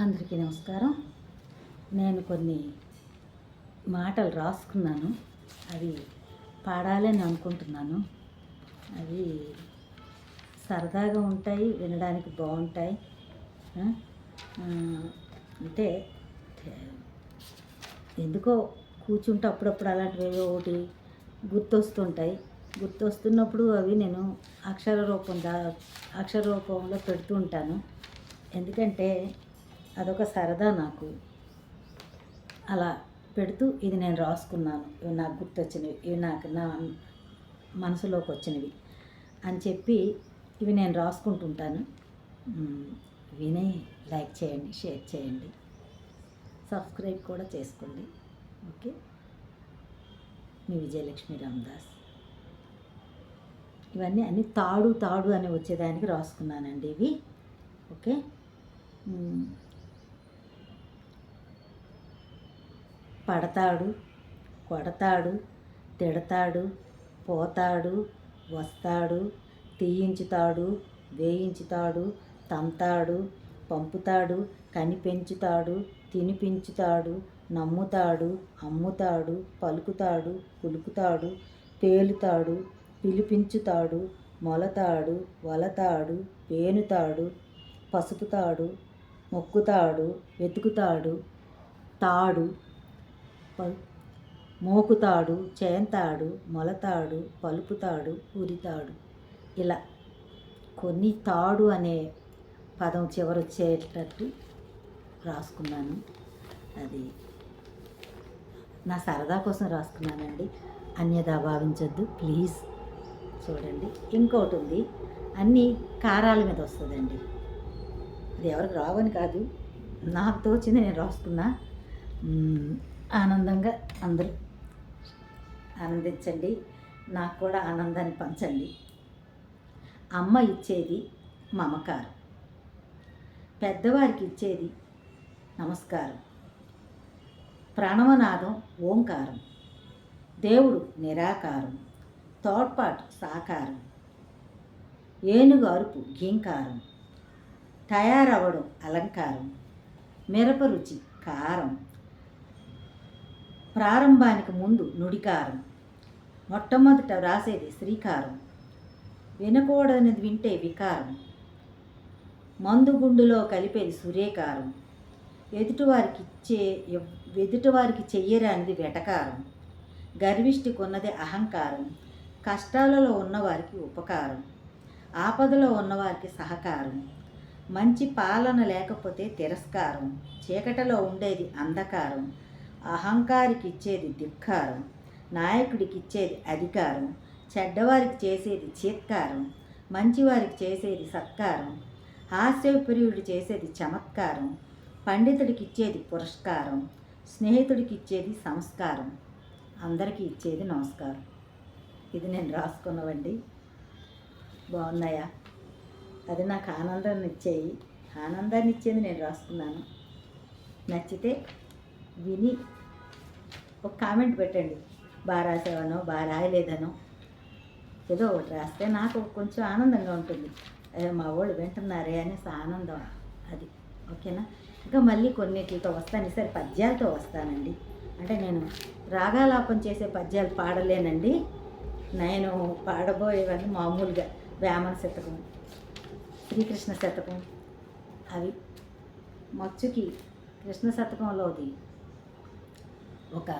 అందరికీ నమస్కారం. నేను కొన్ని మాటలు రాసుకున్నాను. అవి పాడాలని అనుకుంటున్నాను. అవి సరదాగా ఉంటాయి వినడానికి బాగుంటాయి. అంటే ఎందుకో కూర్చుంటే అప్పుడప్పుడు అలాంటివి ఒకటి గుర్తొస్తుంటాయి. గుర్తొస్తున్నప్పుడు అవి నేను అక్షర రూపం దా అక్షర రూపంలో పెడుతూ ఉంటాను. ఎందుకంటే అదొక సరదా నాకు. అలా పెడుతూ ఇది నేను రాసుకున్నాను. ఇవి నాకు గుర్తొచ్చినవి. ఇవి నాకు నా మనసులోకి వచ్చినవి అని చెప్పి ఇవి నేను రాసుకుంటుంటాను. విని లైక్ చేయండి షేర్ చేయండి. సబ్స్క్రైబ్ కూడా చేసుకోండి. ఓకే? మీ విజయలక్ష్మి రామదాస్. ఇవన్నీ అన్ని తాడు తాడు అని వచ్చేదానికి రాసుకున్నానండి ఇవి. ఓకే? పడతాడు కొడతాడు తిడతాడు పోతాడు వస్తాడు తీయించుతాడు వేయించుతాడు తంతాడు పంపుతాడు కనిపెంచుతాడు తినిపించుతాడు నమ్ముతాడు అమ్ముతాడు పలుకుతాడు కులుకుతాడు పేలుతాడు పిలిపించుతాడు మొలతాడు వలతాడు పేనుతాడు పసుపుతాడు మొక్కుతాడు వెతుకుతాడు తాడు ప- మోకుతాడు చేంతాడు మొలతాడు పలుపుతాడు ఉరితాడు. ఇలా కొన్ని తాడు అనే పదం చివరొచ్చేటట్టు రాసుకున్నాను. అది నా సరదా కోసం రాసుకున్నానండి. అన్యదా భావించొద్దు ప్లీజ్. చూడండి ఇంకోటి ఉంది అన్నీ కారాల మీద వస్తుందండి. అది ఎవరికి రావని కాదు. నాకు తోచింది నేను రాసుకున్నా. ఆనందంగా అందరూ ఆనందించండి. నాకు కూడా ఆనందాన్ని పంచండి. అమ్మ ఇచ్చేది మమకారం. పెద్దవారికి ఇచ్చేది నమస్కారం. ప్రణవనాదం ఓంకారం. దేవుడు నిరాకారం. తోడ్పాటు సాకారం. ఏనుగు అరుపు ఘీంకారం. తయారవడం అలంకారం. మిరప రుచి కారం. ప్రారంభానికి ముందు నుడికారం. మొట్టమొదట రాసేది శ్రీకారం. వినకూడనిది వింటే వికారం. మందుగుండులో కలిపేది సురేకారం. ఎదుటివారికి ఇచ్చే ఎదుటివారికి చెయ్యరానిది వెటకారం. గర్విష్టి కొన్నది అహంకారం. కష్టాలలో ఉన్నవారికి ఉపకారం. ఆపదలో ఉన్నవారికి సహకారం. మంచి పాలన లేకపోతే తిరస్కారం. చీకటలో ఉండేది అంధకారం. అహంకారికి ఇచ్చేది ధిక్కారం నాయకుడికి ఇచ్చేది అధికారం చెడ్డవారికి చేసేది చీత్కారం మంచివారికి చేసేది సత్కారం హాస్యప్రియుడు చేసేది చమత్కారం పండితుడికి ఇచ్చేది పురస్కారం స్నేహితుడికి ఇచ్చేది సంస్కారం. అందరికీ ఇచ్చేది నమస్కారం. ఇది నేను రాసుకున్నవండి. బాగున్నాయా? అది నాకు ఆనందాన్ని ఇచ్చేయి ఆనందాన్ని ఇచ్చేది నేను రాసుకున్నాను. నచ్చితే విని ఒక కామెంట్ పెట్టండి. బాగా రాసావనో బాగా రాయలేదనో. ఏదో ఒకటి రాస్తే నాకు కొంచెం ఆనందంగా ఉంటుంది. అదే మా వాళ్ళు వింటున్నారే అనేసి ఆనందం అది. ఓకేనా? ఇంకా మళ్ళీ కొన్నిటితో వస్తాను. ఈసారి పద్యాలతో వస్తానండి. అంటే నేను రాగాలాపం చేసే పద్యాలు పాడలేనండి. నేను పాడబోయేవన్నీ మామూలుగా వేమన శతకం శ్రీకృష్ణ శతకం అవి. మచ్చుకి కృష్ణ శతకంలోది ఒక